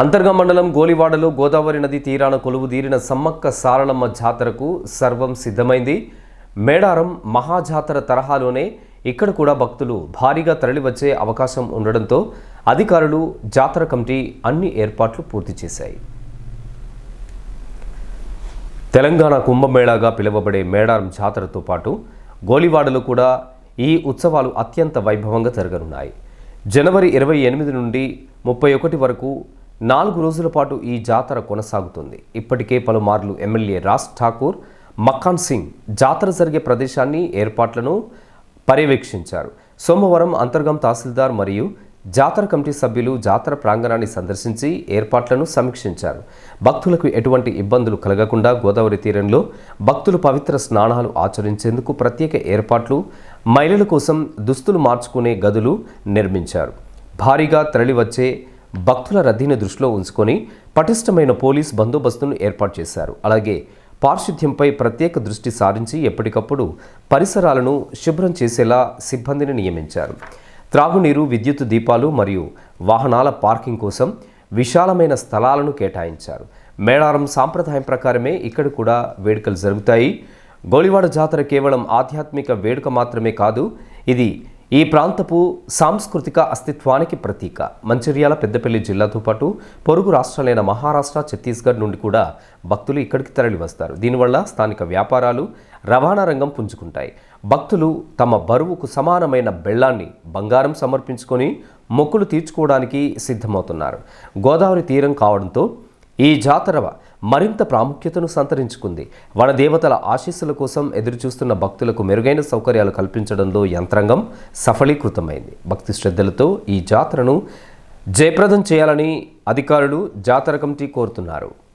అంతర్గ మండలం గోలివాడలో గోదావరి నది తీరాన కొలువుదీరిన సమ్మక్క సారళమ్మ జాతరకు సర్వం సిద్ధమైంది. మేడారం మహాజాతర తరహాలోనే ఇక్కడ కూడా భక్తులు భారీగా తరలివచ్చే అవకాశం ఉండడంతో అధికారులు జాతర కమిటీ అన్ని ఏర్పాట్లు పూర్తి చేశాయి. తెలంగాణ కుంభమేళాగా పిలువబడే మేడారం జాతరతో పాటు గోలివాడలో కూడా ఈ ఉత్సవాలు అత్యంత వైభవంగా జరగనున్నాయి. జనవరి ఇరవై ఎనిమిది నుండి ముప్పై ఒకటి వరకు నాలుగు రోజుల పాటు ఈ జాతర కొనసాగుతుంది. ఇప్పటికే పలుమార్లు ఎమ్మెల్యే రాజ్ ఠాకూర్ మక్కాన్ సింగ్ జాతర జరిగే ప్రదేశాన్ని ఏర్పాట్లను పర్యవేక్షించారు. సోమవారం అంతర్గం తహసీల్దార్ మరియు జాతర కమిటీ సభ్యులు జాతర ప్రాంగణాన్ని సందర్శించి ఏర్పాట్లను సమీక్షించారు. భక్తులకు ఎటువంటి ఇబ్బందులు కలగకుండా గోదావరి తీరంలో భక్తులు పవిత్ర స్నానాలు ఆచరించేందుకు ప్రత్యేక ఏర్పాట్లు మహిళల కోసం దుస్తులు మార్చుకునే గదులు నిర్మించారు. భారీగా తరలివచ్చే భక్తుల రద్దీని దృష్టిలో ఉంచుకొని పటిష్టమైన పోలీస్ బందోబస్తును ఏర్పాటు చేశారు. అలాగే పారిశుద్ధ్యంపై ప్రత్యేక దృష్టి సారించి ఎప్పటికప్పుడు పరిసరాలను శుభ్రం చేసేలా సిబ్బందిని నియమించారు. త్రాగునీరు విద్యుత్ దీపాలు మరియు వాహనాల పార్కింగ్ కోసం విశాలమైన స్థలాలను కేటాయించారు. మేడారం సాంప్రదాయం ప్రకారమే ఇక్కడ కూడా వేడుకలు జరుగుతాయి. గోలివాడ జాతర కేవలం ఆధ్యాత్మిక వేడుక మాత్రమే కాదు ఇది ఈ ప్రాంతపు సాంస్కృతిక అస్తిత్వానికి ప్రతీక. మంచిర్యాల పెద్దపల్లి జిల్లాతో పాటు పొరుగు రాష్ట్రాలైన మహారాష్ట్ర ఛత్తీస్గఢ్ నుండి కూడా భక్తులు ఇక్కడికి తరలి వస్తారు దీనివల్ల స్థానిక వ్యాపారాలు రవాణా రంగం పుంజుకుంటాయి. భక్తులు తమ బరువుకు సమానమైన బెల్లాన్ని బంగారం సమర్పించుకొని మొక్కులు తీర్చుకోవడానికి సిద్ధమవుతున్నారు. గోదావరి తీరం కావడంతో ఈ జాతర మరింత ప్రాముఖ్యతను సంతరించుకుంది. వనదేవతల ఆశీస్సుల కోసం ఎదురుచూస్తున్న భక్తులకు మెరుగైన సౌకర్యాలు కల్పించడంలో యంత్రాంగం సఫలీకృతమైంది. భక్తి శ్రద్ధలతో ఈ జాతరను జయప్రదం చేయాలని అధికారులు జాతర కమిటీ కోరుతున్నారు.